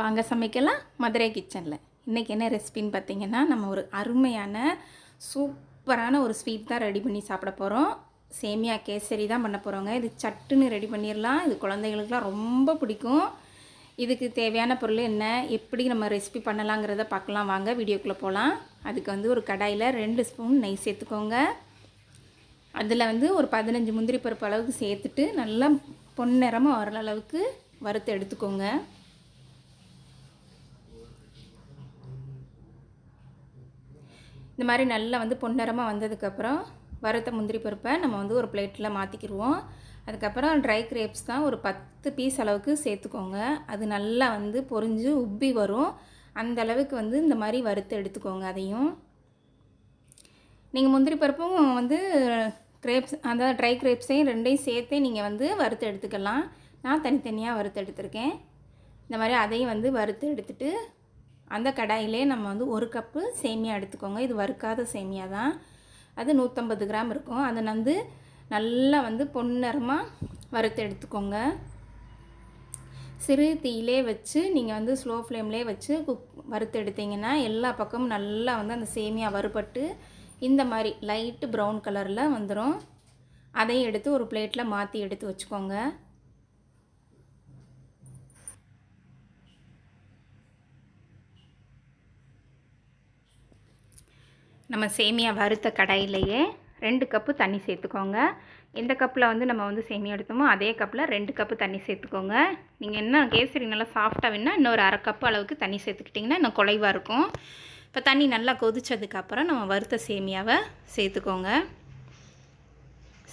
வாங்க சமைக்கலாம். மதுரை கிச்சனில். இன்றைக்கி என்ன ரெசிபின்னு பார்த்தீங்கன்னா நம்ம ஒரு அருமையான சூப்பரான ஒரு ஸ்வீட் தான் ரெடி பண்ணி சாப்பிட போகிறோம் சேமியா கேசரி தான் பண்ண போகிறோங்க இது சட்டுன்னு ரெடி பண்ணிடலாம் இது குழந்தைகளுக்குலாம் ரொம்ப பிடிக்கும். இதுக்கு தேவையான பொருள் என்ன எப்படி நம்ம ரெசிபி பண்ணலாங்கிறத பார்க்கலாம் வாங்க வீடியோக்குள்ளே போகலாம் அதுக்கு வந்து ஒரு கடாயில் ரெண்டு ஸ்பூன் நெய் சேர்த்துக்கோங்க. அதில் வந்து ஒரு பதினஞ்சு முந்திரி பருப்பு அளவுக்கு சேர்த்துட்டு நல்லா பொன்னிறமாக வர அளவுக்கு வறுத்து எடுத்துக்கோங்க. இந்த மாதிரி நல்லா வந்து பொன்னிறமாக வந்ததுக்கப்புறம் வறுத்த முந்திரி பருப்பை நம்ம வந்து ஒரு பிளேட்டில் மாற்றிக்கிடுவோம் அதுக்கப்புறம் ட்ரை கிரேப்ஸ் தான் ஒரு பத்து பீஸ் அளவுக்கு சேர்த்துக்கோங்க. அது நல்லா வந்து பொறிஞ்சு உப்பி வரும். அந்த அளவுக்கு வந்து இந்த மாதிரி வறுத்து எடுத்துக்கோங்க அதையும். நீங்கள் முந்திரி பருப்பும் வந்து கிரேப்ஸ் அதாவது ட்ரை கிரேப்ஸையும் ரெண்டையும் சேர்த்தே நீங்கள் வந்து வறுத்து எடுத்துக்கலாம். நான் தனித்தனியாக வறுத்து எடுத்திருக்கேன். இந்த மாதிரி அதையும் வந்து வறுத்து எடுத்துகிட்டு அந்த கடாயிலே நம்ம வந்து ஒரு கப்பு சேமியா எடுத்துக்கோங்க. இது வறுக்காத சேமியா தான். அது நூற்றம்பது கிராம் இருக்கும். அதை வந்து நல்லா வந்து பொன்னரமாக வறுத்து எடுத்துக்கோங்க. சிறு தீயிலே வச்சு நீங்கள் வந்து ஸ்லோ ஃப்ளேம்லேயே வச்சு குக் வறுத்து எடுத்தீங்கன்னா எல்லா பக்கமும் நல்லா வந்து அந்த சேமியா வறுபட்டு இந்த மாதிரி லைட்டு ப்ரௌன் கலரில் வந்துடும் அதையும் எடுத்து ஒரு பிளேட்டில் மாற்றி எடுத்து வச்சுக்கோங்க. நம்ம சேமியா வறுத்த கடாயிலேயே ரெண்டு கப்பு தண்ணி சேர்த்துக்கோங்க. எந்த கப்பில் வந்து நம்ம வந்து சேமியா எடுத்தோமோ அதே கப்பில் ரெண்டு கப்பு தண்ணி சேர்த்துக்கோங்க. நீங்கள் என்ன கேசரி நல்லா சாஃப்டாக வேணால் இன்னொரு அரை கப்பு அளவுக்கு தண்ணி சேர்த்துக்கிட்டிங்கன்னா இன்னும் குலைவாக இருக்கும். இப்போ தண்ணி நல்லா கொதிச்சதுக்கப்புறம் நம்ம வறுத்த சேமியாவை சேர்த்துக்கோங்க.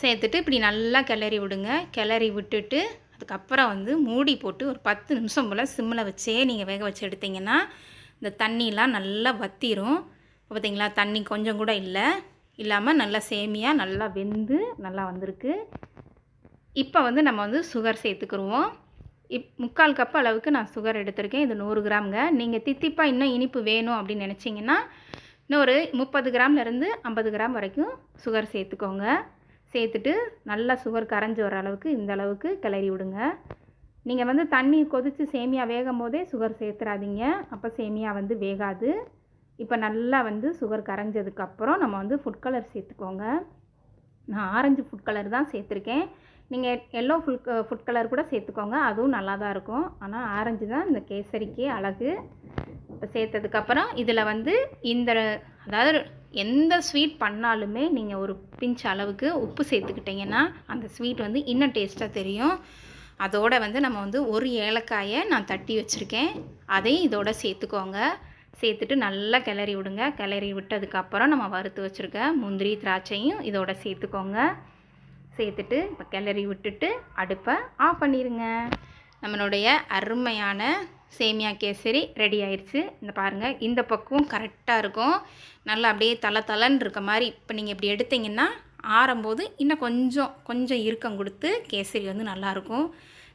சேர்த்துட்டு இப்படி நல்லா கிளறி விடுங்க. கிளறி விட்டுட்டு அதுக்கப்புறம் வந்து மூடி போட்டு ஒரு பத்து நிமிஷம் போல் சிம்மில் வச்சே நீங்கள் வேக வச்சு எடுத்திங்கன்னா இந்த தண்ணிலாம் நல்லா வத்திரும். பார்த்தீங்களா தண்ணி கொஞ்சம் கூட இல்லை. இல்லாமல் நல்லா சேமியாக நல்லா வெந்து நல்லா வந்திருக்கு. இப்போ வந்து நம்ம வந்து சுகர் சேர்த்துக்குருவோம். இப் முக்கால் கப் அளவுக்கு நான் சுகர் எடுத்திருக்கேன். இது நூறு கிராம்ங்க. நீங்கள் தித்திப்பாக இன்னும் இனிப்பு வேணும் அப்படின்னு நினச்சிங்கன்னா இன்னும் ஒரு முப்பது கிராம்லேருந்து ஐம்பது கிராம் வரைக்கும் சுகர் சேர்த்துக்கோங்க. சேர்த்துட்டு நல்லா சுகர் கரைஞ்சி வர அளவுக்கு இந்த அளவுக்கு கிளறி விடுங்க. நீங்கள் வந்து தண்ணி கொதித்து சேமியா வேகும் போதே சுகர் சேர்த்துறாதீங்க. அப்போ சேமியா வந்து வேகாது. இப்போ நல்லா வந்து சுகர் கரைஞ்சதுக்கப்புறம் நம்ம வந்து ஃபுட் கலர் சேர்த்துக்கோங்க. நான் ஆரஞ்சு ஃபுட் கலர் தான் சேர்த்துருக்கேன். நீங்கள் எல்லோ ஃபுல் ஃபுட் கலர் கூட சேர்த்துக்கோங்க. அதுவும் நல்லா தான் இருக்கும். ஆனால் ஆரஞ்சு தான் இந்த கேசரிக்கே அழகு. இப்போ சேர்த்ததுக்கப்புறம் இதில் வந்து இந்த அதாவது எந்த ஸ்வீட் பண்ணாலுமே நீங்கள் ஒரு பிஞ்ச் அளவுக்கு உப்பு சேர்த்துக்கிட்டிங்கன்னா அந்த ஸ்வீட் வந்து இன்னும் டேஸ்ட்டாக தெரியும். அதோடு வந்து நம்ம வந்து ஒரு ஏலக்காயை நான் தட்டி வச்சுருக்கேன். அதையும் இதோட சேர்த்துக்கோங்க. சேர்த்துட்டு நல்லா கிளறி விடுங்க. கிளறி விட்டதுக்கப்புறம் நம்ம வறுத்து வச்சுருக்க முந்திரி திராட்சையும் இதோட சேர்த்துக்கோங்க. சேர்த்துட்டு இப்போ கிளறி விட்டுட்டு அடுப்பை ஆஃப் பண்ணிடுங்க நம்மளுடைய அருமையான சேமியா கேசரி ரெடி ஆயிடுச்சு இந்த பாருங்கள் இந்த பக்கம் கரெக்டாக இருக்கும். நல்லா அப்படியே தலை தலைன்னு இருக்க மாதிரி இப்போ நீங்கள் இப்படி எடுத்தீங்கன்னா ஆறும்போது இன்னும் கொஞ்சம் கொஞ்சம் இறுக்கம் கொடுத்து கேசரி வந்து நல்லாயிருக்கும்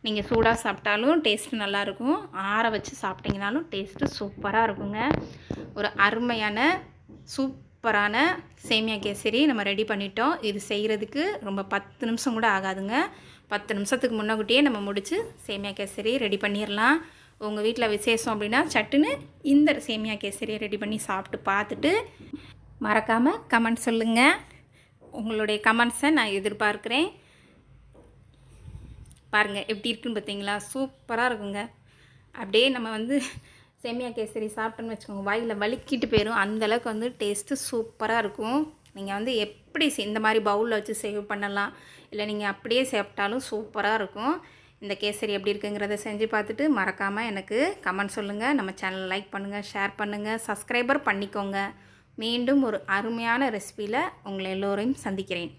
நீங்கள் சூடாக சாப்பிட்டாலும் டேஸ்ட்டு நல்லாயிருக்கும். ஆற வச்சு சாப்பிட்டிங்கனாலும் டேஸ்ட்டு சூப்பராக இருக்குங்க. ஒரு அருமையான சூப்பரான சேமியா கேசரி நம்ம ரெடி பண்ணிட்டோம். இது செய்கிறதுக்கு ரொம்ப பத்து நிமிஷம் கூட ஆகாதுங்க. பத்து நிமிஷத்துக்கு முன்னக்கூட்டியே நம்ம முடித்து சேமியா கேசரி ரெடி பண்ணிடலாம் உங்கள் வீட்டில் விசேஷம் அப்படின்னா சட்டுன்னு இந்த சேமியா கேசரியை ரெடி பண்ணி சாப்பிட்டு பார்த்துட்டு மறக்காமல் கமெண்ட் சொல்லுங்கள் உங்களுடைய கமெண்ட்ஸை நான் எதிர்பார்க்குறேன். பாருங்கள் எப்படி இருக்குன்னு பார்த்தீங்களா? சூப்பராக இருக்குங்க. அப்படியே நம்ம வந்து சேமியா கேசரி சாப்பிட்டோன்னு வச்சுக்கோங்க. வாயில் வலிக்கிட்டு போயிடும் அந்தளவுக்கு வந்து டேஸ்ட்டு சூப்பராக இருக்கும். நீங்கள் வந்து எப்படி இந்த மாதிரி பவுலில் வச்சு சேவ் பண்ணலாம் இல்லை நீங்கள் அப்படியே சாப்பிட்டாலும் சூப்பராக இருக்கும். இந்த கேசரி எப்படி இருக்குங்கிறத செஞ்சு பார்த்துட்டு மறக்காமல் எனக்கு கமெண்ட் சொல்லுங்கள் நம்ம சேனலை லைக் பண்ணுங்கள் ஷேர் பண்ணுங்கள் சப்ஸ்கிரைபர் பண்ணிக்கோங்க. மீண்டும் ஒரு அருமையான ரெசிபியில் உங்களை எல்லோரையும் சந்திக்கிறேன்.